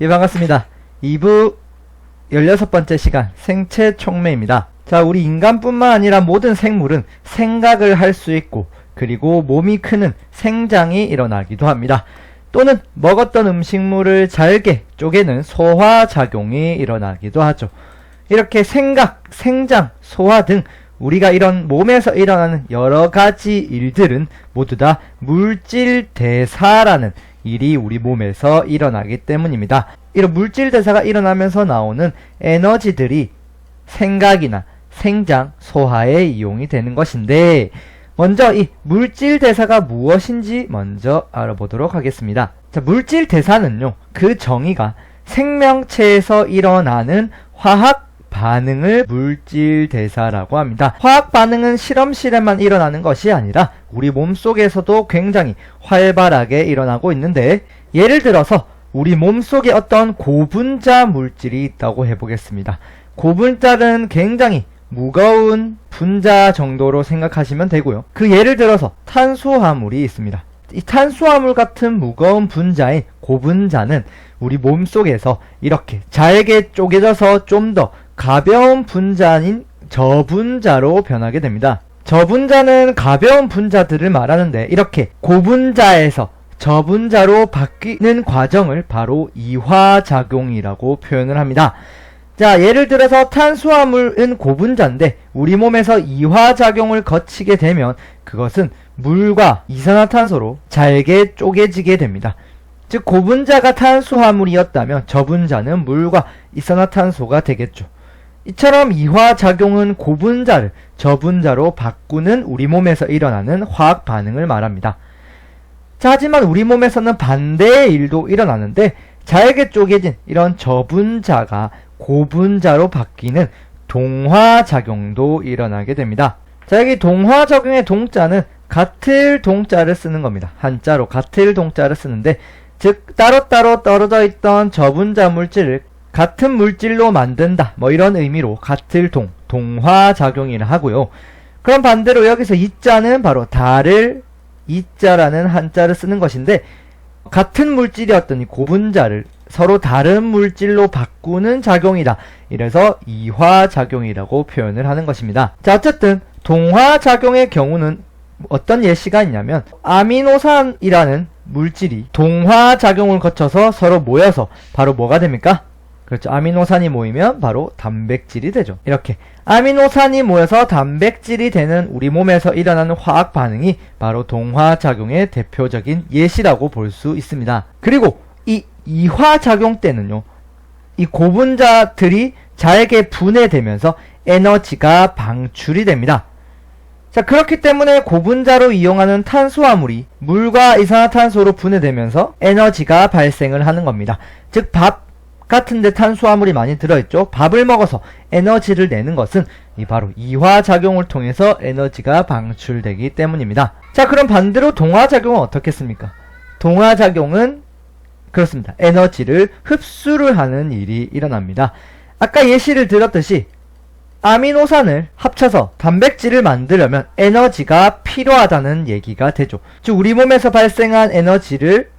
예, 반갑습니다. 2부 16번째 시간 생체 촉매입니다. 자, 우리 인간뿐만 아니라 모든 생물은 생각을 할 수 있고 그리고 몸이 크는 생장이 일어나기도 합니다. 또는 먹었던 음식물을 잘게 쪼개는 소화 작용이 일어나기도 하죠. 이렇게 생각, 생장, 소화 등 우리가 이런 몸에서 일어나는 여러 가지 일들은 모두 다 물질 대사라는 일이 우리 몸에서 일어나기 때문입니다. 이런 물질 대사가 일어나면서 나오는 에너지들이 생각이나 생장, 소화에 이용이 되는 것인데 먼저 이 물질 대사가 무엇인지 먼저 알아보도록 하겠습니다. 자, 물질 대사는요. 그 정의가 생명체에서 일어나는 화학 반응을 물질 대사라고 합니다. 화학 반응은 실험실에만 일어나는 것이 아니라 우리 몸 속에서도 굉장히 활발하게 일어나고 있는데 예를 들어서 우리 몸 속에 어떤 고분자 물질이 있다고 해보겠습니다. 고분자는 굉장히 무거운 분자 정도로 생각하시면 되고요. 그 예를 들어서 탄수화물이 있습니다. 이 탄수화물 같은 무거운 분자인 고분자는 우리 몸 속에서 이렇게 잘게 쪼개져서 좀 더 가벼운 분자인 저분자로 변하게 됩니다. 저분자는 가벼운 분자들을 말하는데 이렇게 고분자에서 저분자로 바뀌는 과정을 바로 이화작용이라고 표현을 합니다. 자, 예를 들어서 탄수화물은 고분자인데 우리 몸에서 이화작용을 거치게 되면 그것은 물과 이산화탄소로 잘게 쪼개지게 됩니다. 즉 고분자가 탄수화물이었다면 저분자는 물과 이산화탄소가 되겠죠. 이처럼 이화작용은 고분자를 저분자로 바꾸는 우리 몸에서 일어나는 화학 반응을 말합니다. 자, 하지만 우리 몸에서는 반대의 일도 일어나는데 잘게 쪼개진 이런 저분자가 고분자로 바뀌는 동화작용도 일어나게 됩니다. 자, 여기 동화작용의 동자는 같을 동자를 쓰는 겁니다. 한자로 같을 동자를 쓰는데 즉 따로따로 떨어져 있던 저분자 물질을 같은 물질로 만든다. 뭐 이런 의미로 같을 동, 동화작용이라 하고요. 그럼 반대로 여기서 이 자는 바로 다를 이 자라는 한자를 쓰는 것인데 같은 물질이었던 이 고분자를 서로 다른 물질로 바꾸는 작용이다. 이래서 이화작용이라고 표현을 하는 것입니다. 자, 어쨌든 동화작용의 경우는 어떤 예시가 있냐면 아미노산이라는 물질이 동화작용을 거쳐서 서로 모여서 바로 뭐가 됩니까? 그렇죠. 아미노산이 모이면 바로 단백질이 되죠. 이렇게 아미노산이 모여서 단백질이 되는 우리 몸에서 일어나는 화학 반응이 바로 동화작용의 대표적인 예시라고 볼 수 있습니다. 그리고 이 이화작용 때는요. 이 고분자들이 잘게 분해되면서 에너지가 방출이 됩니다. 자, 그렇기 때문에 고분자로 이용하는 탄수화물이 물과 이산화탄소로 분해되면서 에너지가 발생을 하는 겁니다. 즉, 밥 같은데 탄수화물이 많이 들어있죠. 밥을 먹어서 에너지를 내는 것은 이 바로 이화작용을 통해서 에너지가 방출되기 때문입니다. 자, 그럼 반대로 동화작용은 어떻겠습니까? 동화작용은 그렇습니다. 에너지를 흡수를 하는 일이 일어납니다. 아까 예시를 들었듯이 아미노산을 합쳐서 단백질을 만들려면 에너지가 필요하다는 얘기가 되죠. 즉 우리 몸에서 발생한 에너지를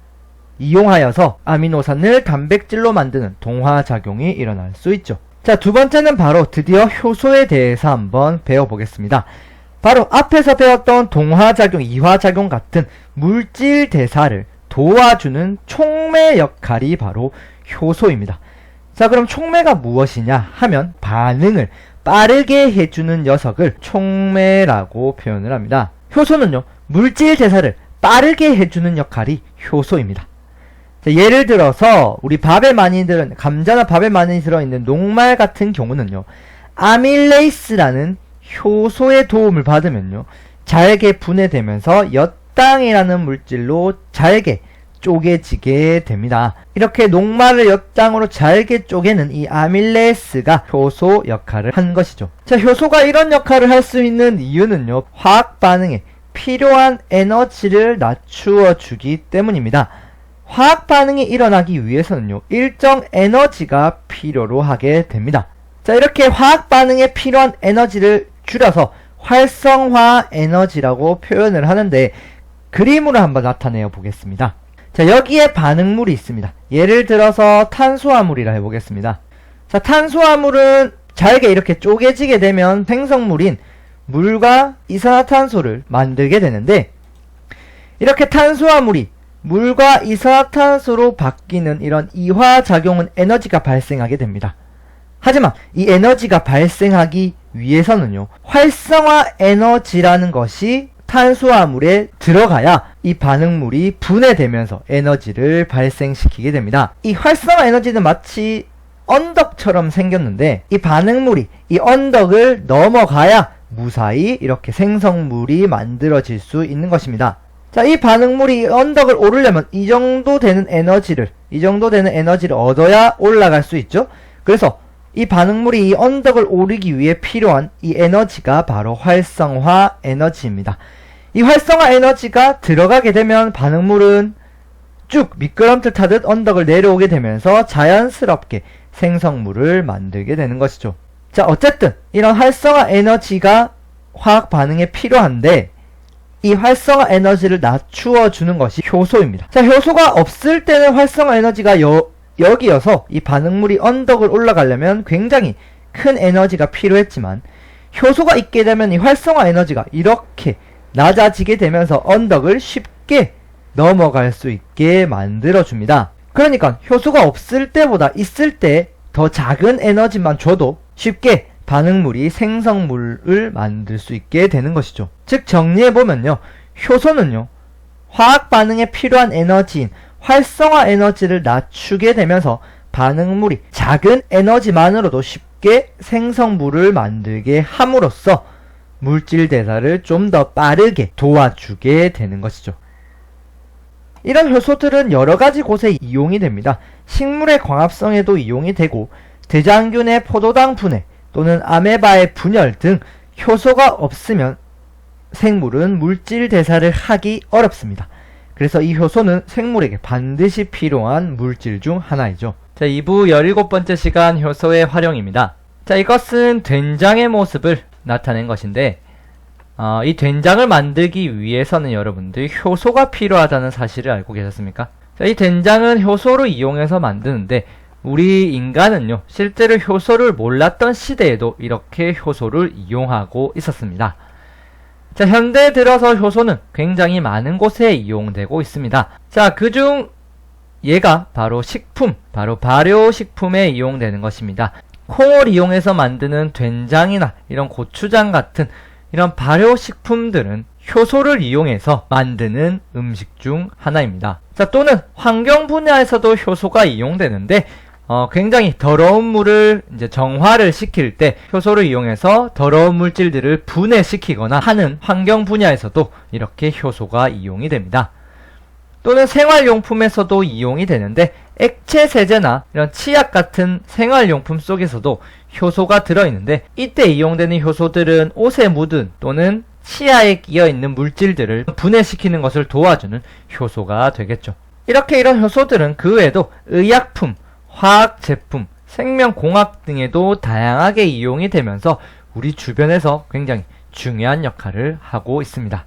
이용하여서 아미노산을 단백질로 만드는 동화작용이 일어날 수 있죠. 자, 두 번째는 바로 드디어 효소에 대해서 한번 배워보겠습니다. 바로 앞에서 배웠던 동화작용, 이화작용 같은 물질 대사를 도와주는 촉매 역할이 바로 효소입니다. 자, 그럼 촉매가 무엇이냐 하면 반응을 빠르게 해주는 녀석을 촉매라고 표현을 합니다. 효소는요, 물질 대사를 빠르게 해주는 역할이 효소입니다. 자, 예를 들어서 우리 밥에 많이 들은 감자나 밥에 많이 들어있는 녹말 같은 경우는요. 아밀레이스라는 효소의 도움을 받으면요. 잘게 분해되면서 엿당이라는 물질로 잘게 쪼개지게 됩니다. 이렇게 녹말을 엿장으로 잘게 쪼개는 이 아밀레스가 효소 역할을 한 것이죠. 자, 효소가 이런 역할을 할 수 있는 이유는요. 화학 반응에 필요한 에너지를 낮추어 주기 때문입니다. 화학 반응이 일어나기 위해서는요, 일정 에너지가 필요로 하게 됩니다. 자, 이렇게 화학 반응에 필요한 에너지를 줄여서 활성화 에너지라고 표현을 하는데, 그림으로 한번 나타내어 보겠습니다. 자, 여기에 반응물이 있습니다. 예를 들어서 탄수화물이라 해보겠습니다. 자, 탄수화물은 잘게 이렇게 쪼개지게 되면 생성물인 물과 이산화탄소를 만들게 되는데, 이렇게 탄수화물이 물과 이산화탄소로 바뀌는 이런 이화작용은 에너지가 발생하게 됩니다. 하지만 이 에너지가 발생하기 위해서는요, 활성화 에너지라는 것이 탄수화물에 들어가야 이 반응물이 분해되면서 에너지를 발생시키게 됩니다. 이 활성화 에너지는 마치 언덕처럼 생겼는데 이 반응물이 이 언덕을 넘어가야 무사히 이렇게 생성물이 만들어질 수 있는 것입니다. 자, 이 반응물이 언덕을 오르려면 이 정도 되는 에너지를, 이 정도 되는 에너지를 얻어야 올라갈 수 있죠? 그래서 이 반응물이 이 언덕을 오르기 위해 필요한 이 에너지가 바로 활성화 에너지입니다. 이 활성화 에너지가 들어가게 되면 반응물은 쭉 미끄럼틀 타듯 언덕을 내려오게 되면서 자연스럽게 생성물을 만들게 되는 것이죠. 자, 어쨌든 이런 활성화 에너지가 화학 반응에 필요한데 이 활성화 에너지를 낮추어 주는 것이 효소입니다. 자, 효소가 없을 때는 활성화 에너지가 여, 여기여서 이 반응물이 언덕을 올라가려면 굉장히 큰 에너지가 필요했지만 효소가 있게 되면 이 활성화 에너지가 이렇게 낮아지게 되면서 언덕을 쉽게 넘어갈 수 있게 만들어 줍니다. 그러니까 효소가 없을 때보다 있을 때 더 작은 에너지만 줘도 쉽게 반응물이 생성물을 만들 수 있게 되는 것이죠. 즉 정리해 보면요. 효소는요. 화학 반응에 필요한 에너지인 활성화 에너지를 낮추게 되면서 반응물이 작은 에너지만으로도 쉽게 생성물을 만들게 함으로써 물질 대사를 좀 더 빠르게 도와주게 되는 것이죠. 이런 효소들은 여러 가지 곳에 이용이 됩니다. 식물의 광합성에도 이용이 되고 대장균의 포도당 분해 또는 아메바의 분열 등 효소가 없으면 생물은 물질 대사를 하기 어렵습니다. 그래서 이 효소는 생물에게 반드시 필요한 물질 중 하나이죠. 자, 2부 17번째 시간 효소의 활용입니다. 자, 이것은 된장의 모습을 나타낸 것인데, 어, 이 된장을 만들기 위해서는 여러분들 효소가 필요하다는 사실을 알고 계셨습니까? 자, 이 된장은 효소를 이용해서 만드는데, 우리 인간은요, 실제로 효소를 몰랐던 시대에도 이렇게 효소를 이용하고 있었습니다. 자, 현대 들어서 효소는 굉장히 많은 곳에 이용되고 있습니다. 자, 그중 얘가 바로 식품, 바로 발효식품에 이용되는 것입니다. 콩을 이용해서 만드는 된장이나 이런 고추장 같은 이런 발효식품들은 효소를 이용해서 만드는 음식 중 하나입니다. 자, 또는 환경 분야에서도 효소가 이용되는데 어, 굉장히 더러운 물을 이제 정화를 시킬 때 효소를 이용해서 더러운 물질들을 분해시키거나 하는 환경 분야에서도 이렇게 효소가 이용이 됩니다. 또는 생활용품에서도 이용이 되는데 액체 세제나 이런 치약 같은 생활용품 속에서도 효소가 들어있는데 이때 이용되는 효소들은 옷에 묻은 또는 치아에 끼어 있는 물질들을 분해시키는 것을 도와주는 효소가 되겠죠. 이렇게 이런 효소들은 그 외에도 의약품, 화학 제품, 생명공학 등에도 다양하게 이용이 되면서 우리 주변에서 굉장히 중요한 역할을 하고 있습니다.